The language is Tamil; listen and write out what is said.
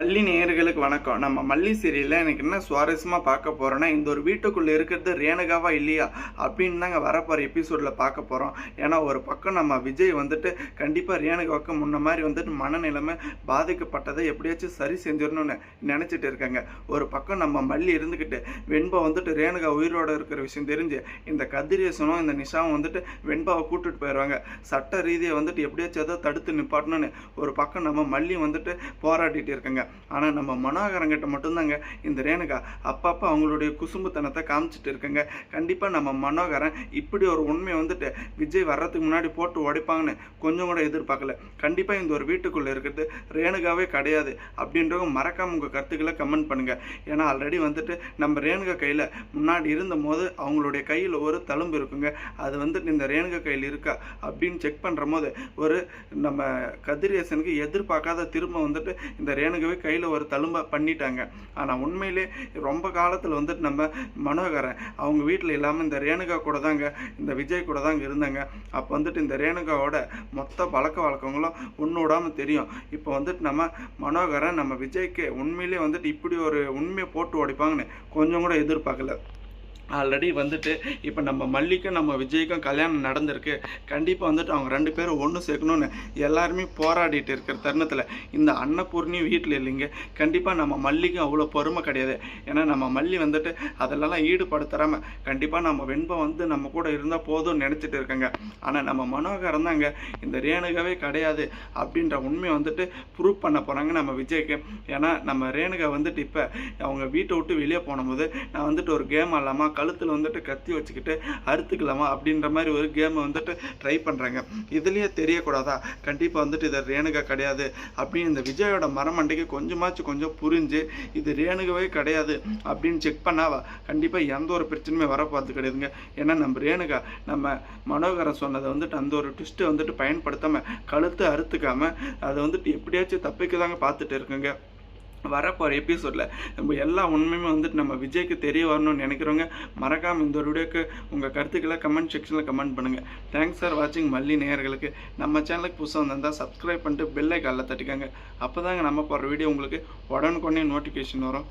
மல்லி நேயர்களுக்கு வணக்கம். நம்ம மல்லி சீரியலில் எனக்கு என்ன சுவாரஸ்யமாக பார்க்க போகிறோன்னா இந்த ஒரு வீட்டுக்குள்ளே இருக்கிறது ரேணுகாவா இல்லையா அப்படின்னு தாங்க வரப்போகிற எபிசோடில் பார்க்க போகிறோம் ஏன்னா ஒரு பக்கம் நம்ம விஜய் வந்துட்டு கண்டிப்பாக ரேணுகாவுக்கு முன்ன மாதிரி வந்துட்டு மனநிலைமை பாதிக்கப்பட்டதை எப்படியாச்சும் சரி செஞ்சிடணும்னு நினச்சிட்டு இருக்காங்க. ஒரு பக்கம் நம்ம மல்லி இருந்துக்கிட்டு வெண்பா வந்துட்டு ரேணுகா உயிரோட இருக்கிற விஷயம் தெரிஞ்சு இந்த கதிரேசனும் இந்த நிஷாவும் வந்துட்டு வெண்பாவை கூட்டுட்டு போயிடுவாங்க. சட்ட ரீதியை வந்துட்டு எப்படியாச்சும் ஏதோ தடுத்து நிப்பாட்டணும்னு ஒரு பக்கம் நம்ம மல்லி வந்துட்டு போராடிட்டு இருக்காங்க. ஆனால் நம்ம மனோகரங்கிட்ட மட்டும்தாங்க. இந்த ரேணுகா அப்பப்போ அவங்களுடைய குசும்புத்தனத்தை காமிச்சிட்டு இருக்குங்க. கண்டிப்பாக நம்ம மனோகரன் இப்படி ஒரு உண்மையை வந்துட்டு விஜய் வர்றதுக்கு முன்னாடி போட்டு உடைப்பாங்கன்னு கொஞ்சம் கூட எதிர்பார்க்கல. கண்டிப்பாக இந்த ஒரு வீட்டுக்குள்ளே இருக்கிறது ரேணுகாவே கிடையாது அப்படின்றவங்க மறக்காம உங்கள் கருத்துக்களை கமெண்ட் பண்ணுங்கள் ஏன்னா ஆல்ரெடி வந்துட்டு நம்ம ரேணுகா கையில் முன்னாடி இருந்த போது அவங்களுடைய கையில் ஒரு தழும்பு இருக்குங்க. அது வந்துட்டு இந்த ரேணுகா கையில் இருக்கா அப்படின்னு செக் பண்ணுற போது ஒரு நம்ம கதிரேசனுக்கு எதிர்பார்க்காத திரும்ப வந்துட்டு இந்த ரேணுகவே கையில் ஒரு தழும்பை பண்ணிட்டாங்க. ஆனால் உண்மையிலே ரொம்ப காலத்தில் வந்துட்டு நம்ம மனோகரன் அவங்க வீட்டில் இல்லாமல் இந்த ரேணுகா கூட தாங்க இந்த விஜய் கூட தாங்க இருந்தாங்க. அப்போ வந்துட்டு இந்த ரேணுகாவோட மொத்த பழக்க வழக்கங்களும் ஒன்று விடாமல் தெரியும். இப்போ வந்துட்டு நம்ம மனோகரன் நம்ம விஜய்க்கு உண்மையிலே வந்துட்டு இப்படி ஒரு உண்மையை போட்டு உடைப்பாங்கன்னு கொஞ்சம் கூட எதிர்பார்க்கல. ஆல்ரெடி வந்துட்டு இப்போ நம்ம மல்லிக்கும் நம்ம விஜய்க்கும் கல்யாணம் நடந்திருக்கு. கண்டிப்பாக வந்துட்டு அவங்க ரெண்டு பேரும் ஒன்று சேர்க்கணும்னு எல்லாருமே போராடிட்டு இருக்கிற தருணத்தில் இந்த அன்னபூர்ணி வீட்டில் இல்லைங்க. கண்டிப்பாக நம்ம மல்லிக்கும் அவ்வளோ பொறுமை கிடையாது. ஏன்னா நம்ம மல்லி வந்துட்டு அதிலெல்லாம் ஈடுபடுத்துறாம கண்டிப்பாக நம்ம வெண்பம் வந்து நம்ம கூட இருந்தால் போதும்னு நினச்சிட்டு இருக்கங்க. ஆனால் நம்ம மனோகரம் தாங்க இந்த ரேணுகாவே கிடையாது அப்படின்ற உண்மையை வந்துட்டு ப்ரூவ் பண்ண போகிறாங்க நம்ம விஜய்க்கு. ஏன்னா நம்ம ரேணுகா வந்துட்டு இப்போ அவங்க வீட்டை விட்டு வெளியே போனபோது நான் வந்துட்டு ஒரு கேம் ஆடலாமா கழுத்தில் வந்துட்டு கத்தி வச்சுக்கிட்டு அறுத்துக்கலாமா அப்படின்ற மாதிரி ஒரு கேமை வந்துட்டு ட்ரை பண்ணுறாங்க இதுலேயே தெரியக்கூடாதா? கண்டிப்பாக வந்துட்டு இது ரேணுகா கிடையாது. அப்படின்னு இந்த விஜயோட மரமண்டைக்கு கொஞ்சமாச்சும் கொஞ்சம் புரிஞ்சு இது ரேணுகவே கிடையாது அப்படின்னு செக் பண்ணாவா? கண்டிப்பாக எந்த ஒரு பிரச்சனையுமே வரப்போகிறது கிடையாதுங்க. ஏன்னா நம்ம ரேணுகா நம்ம மனோகரன் சொன்னதை வந்துட்டு அந்த ஒரு ட்விஸ்ட்டை வந்துட்டு பயன்படுத்தாமல் கழுத்தை அறுத்துக்காமல் அதை வந்துட்டு எப்படியாச்சும் தப்பிக்க தாங்க பார்த்துட்டு இருக்குங்க. வரப்போகிற எபிசோடில் நம்ம எல்லா உண்மையுமே வந்துட்டு நம்ம விஜய்க்கு தெரிய வரணும்னு நினைக்கிறவங்க மறக்காமல் இந்த ஒரு வீடியோக்கு உங்கள் கருத்துக்களை கமெண்ட் செக்ஷனில் கமெண்ட் பண்ணுங்கள் தேங்க்ஸ் ஃபார் வாட்சிங் மல்லி நேயர்களுக்கு. நம்ம சேனலுக்கு புதுசாக வந்திருந்தால் சப்ஸ்கிரைப் பண்ணிட்டு பெல்லை காலில் தட்டிக்காங்க. அப்போ தாங்க நம்ம போகிற வீடியோ உங்களுக்கு உடனுக்குடனே நோட்டிஃபிகேஷன் வரும்.